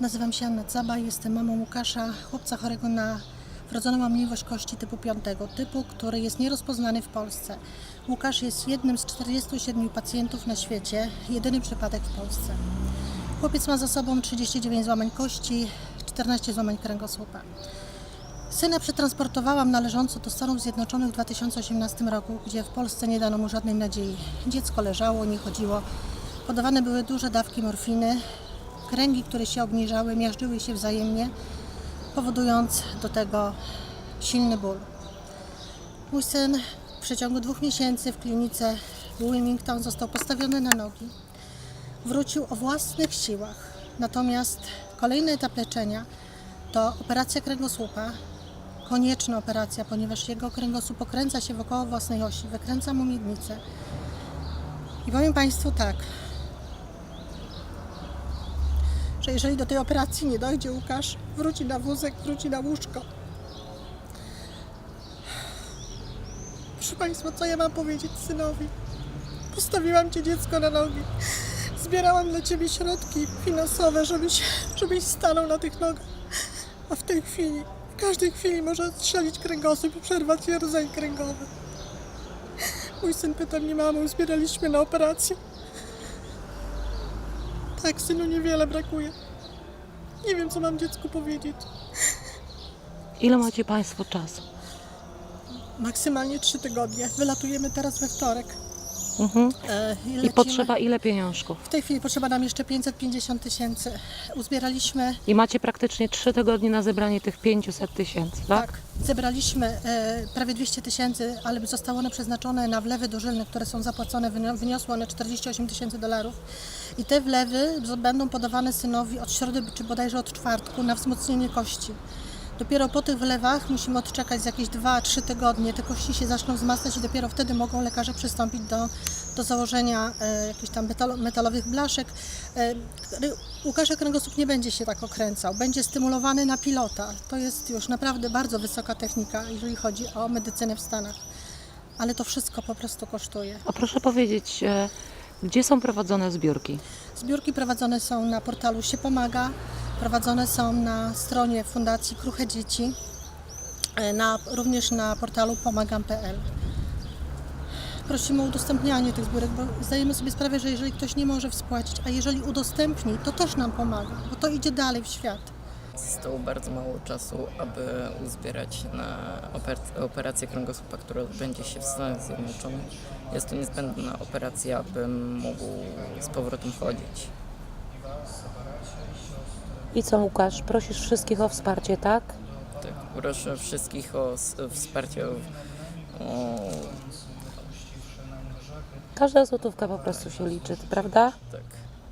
Nazywam się Anna Caba, jestem mamą Łukasza, chłopca chorego na wrodzoną łamliwość kości typu 5, typu, który jest nierozpoznany w Polsce. Łukasz jest jednym z 47 pacjentów na świecie, jedyny przypadek w Polsce. Chłopiec ma za sobą 39 złamań kości, 14 złamań kręgosłupa. Syna przetransportowałam należąco do Stanów Zjednoczonych w 2018 roku, gdzie w Polsce nie dano mu żadnej nadziei. Dziecko leżało, nie chodziło. Podawane były duże dawki morfiny. Kręgi, które się obniżały, miażdżyły się wzajemnie, powodując do tego silny ból. Mój syn w przeciągu dwóch miesięcy w klinice Wilmington został postawiony na nogi. Wrócił o własnych siłach. Natomiast kolejny etap leczenia to operacja kręgosłupa, konieczna operacja, ponieważ jego kręgosłup pokręca się wokoło własnej osi, wykręca mu miednicę. I powiem Państwu tak, że jeżeli do tej operacji nie dojdzie, Łukasz wróci na wózek, wróci na łóżko. Proszę Państwa, co ja mam powiedzieć synowi? Postawiłam Cię dziecko na nogi. Zbierałam dla Ciebie środki finansowe, żebyś, żebyś stanął na tych nogach. A w tej chwili, w każdej chwili może strzelić kręgosłup i przerwać się kręgowy. Mój syn pyta mnie, mamo, zbieraliśmy na operację. Tak, synu, niewiele brakuje. Nie wiem, co mam dziecku powiedzieć. Ile macie Państwo czasu? Maksymalnie trzy tygodnie. Wylatujemy teraz we wtorek. Mhm. E, I potrzeba ile pieniążków? W tej chwili potrzeba nam jeszcze 550 tysięcy. Uzbieraliśmy I macie praktycznie 3 tygodnie na zebranie tych 500 tysięcy, tak? Tak, zebraliśmy e, prawie 200 tysięcy, ale zostało one przeznaczone na wlewy dożylne, które są zapłacone, wynio- wyniosło one 48 tysięcy dolarów. I te wlewy będą podawane synowi od środy czy bodajże od czwartku na wzmocnienie kości. Dopiero po tych wlewach musimy odczekać jakieś 2-3 tygodnie. Te kości się zaczną wzmacniać i dopiero wtedy mogą lekarze przystąpić do, do założenia e, jakichś tam metalo, metalowych blaszek. E, Łukasza kręgosłup nie będzie się tak okręcał, będzie stymulowany na pilota. To jest już naprawdę bardzo wysoka technika, jeżeli chodzi o medycynę w Stanach. Ale to wszystko po prostu kosztuje. A proszę powiedzieć, e, gdzie są prowadzone zbiórki? Zbiórki prowadzone są na portalu się pomaga, prowadzone są na stronie Fundacji Kruche Dzieci, e, na, również na portalu pomagam.pl. Prosimy o udostępnianie tych zbiórek, bo zdajemy sobie sprawę, że jeżeli ktoś nie może wspłacić, a jeżeli udostępni, to też nam pomaga, bo to idzie dalej w świat. Zostało bardzo mało czasu, aby uzbierać na oper- operację kręgosłupa, która odbędzie się w Stanach Zjednoczonych. Jest to niezbędna operacja, abym mógł z powrotem chodzić. I co Łukasz, prosisz wszystkich o wsparcie, tak? Tak, proszę wszystkich o s- wsparcie. O, Każda złotówka po prostu się liczy, prawda? tak.